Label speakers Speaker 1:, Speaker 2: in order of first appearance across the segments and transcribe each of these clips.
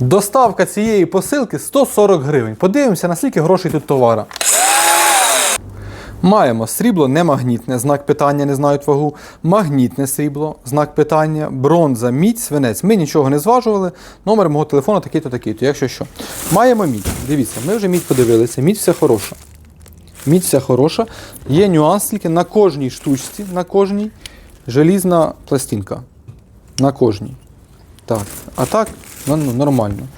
Speaker 1: Доставка цієї посилки 140 гривень. Подивимося, наскільки грошей тут товара. Маємо срібло немагнітне, знак питання, не знають вагу. Магнітне срібло, знак питання, бронза, мідь, свинець. Ми нічого не зважували. Номер мого телефону такий-то, такий-то, якщо що. Маємо мідь. Дивіться, ми вже мідь подивилися, мідь все хороша. Мідь вся хороша. Є нюанс тільки на кожній штучці, на кожній желізна пластинка. На кожній. Так. А так, ну, ну, нормально.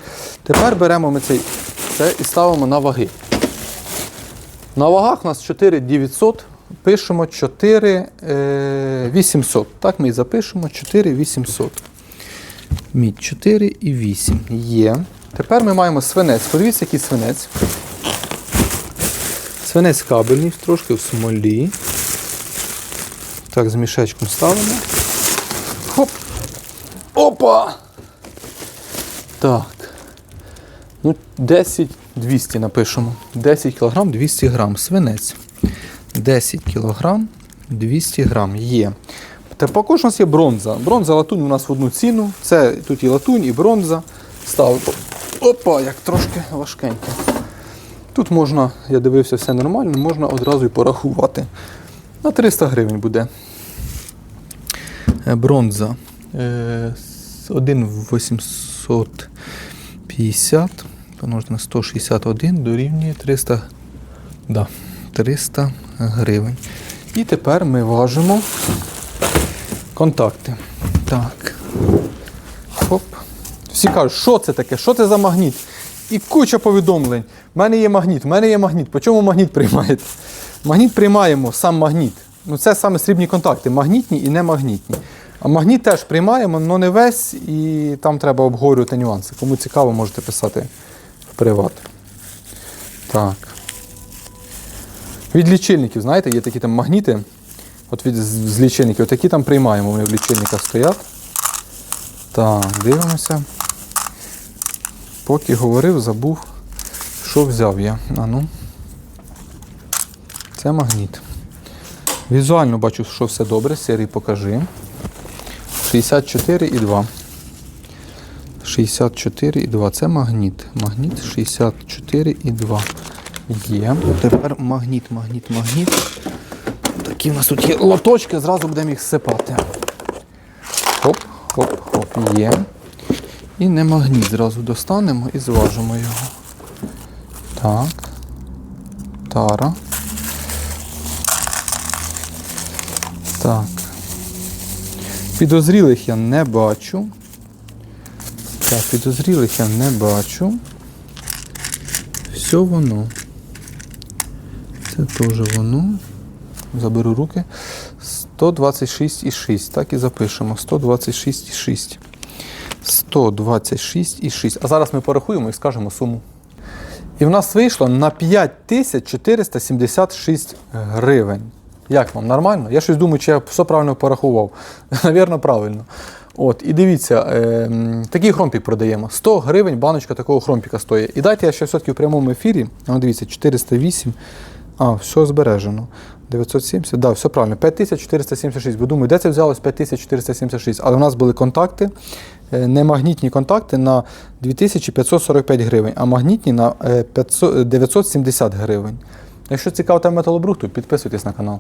Speaker 1: Тепер беремо ми цей, це і ставимо на ваги. На вагах у нас 4900, пишемо 4800. Так ми і запишемо 4800. Мідь 4 і 8. Є. Тепер ми маємо свинець. Подивіться, який свинець. Свинець кабельний, трошки в смолі. Так, з мішечком ставимо. Хоп! Опа! Так. Ну, 10 200 напишемо. 10 кг 200 грам. Свинець. 10 кг 200 грам. Є. Також у нас є бронза. Бронза, латунь у нас в одну ціну. Це тут і латунь, і бронза. Ставимо. Опа, як трошки важкеньке. Тут можна, я дивився, все нормально, можна одразу і порахувати. На 300 гривень буде. Е, Бронза. Е, с- 1,850 помножити на 161 дорівнює 300, да, 300 гривень. І тепер ми важимо контакти. Так. Хоп. Всі кажуть, що це таке? Що це за магніт? І куча повідомлень. У мене є магніт, в мене є магніт. По чому магніт приймаєте? Магніт приймаємо, сам магніт. Ну, це саме срібні контакти, магнітні і немагнітні. Магніт теж приймаємо, але не весь, і там треба обговорювати нюанси. Кому цікаво, можете писати в приват. Так. Від лічильників, знаєте, є такі там магніти. От від з лічильників, такі там приймаємо, вони в лічильниках стоять. Так, дивимося. Поки говорив, забув, що взяв я. А ну. Це магніт. Візуально бачу, що все добре. Серій покажи. 64,2. 64,2. Це магніт. Магніт 64,2. Є. Тепер магніт, магніт, магніт. Такі в нас тут є лоточки, зразу будемо їх сипати. Хоп, хоп, хоп, є. І не магніт зразу достанемо і зважимо його. Так. Тара. Так. Підозрілих я не бачу. Так, підозрілих я не бачу. Все воно. Це теж воно. Заберу руки. 126,6. Так і запишемо. 126,6. 126,6. А зараз ми порахуємо і скажемо суму. І в нас вийшло на 5476 гривень. Як вам, нормально? Я щось думаю, чи я все правильно порахував. Навірно, правильно. От, і дивіться, е, такий хромпік продаємо. 100 гривень баночка такого хромпіка стоїть. І дайте я ще все-таки в прямому ефірі. Ну, дивіться, 408. А, все збережено. 970, да, все правильно. 5476. Бо думаю, де це взялось 5476? Але у нас були контакти, е, не магнітні контакти на 2545 гривень, а магнітні на е, 500, 970 гривень. Якщо цікава тема металобрухту, підписуйтесь на канал.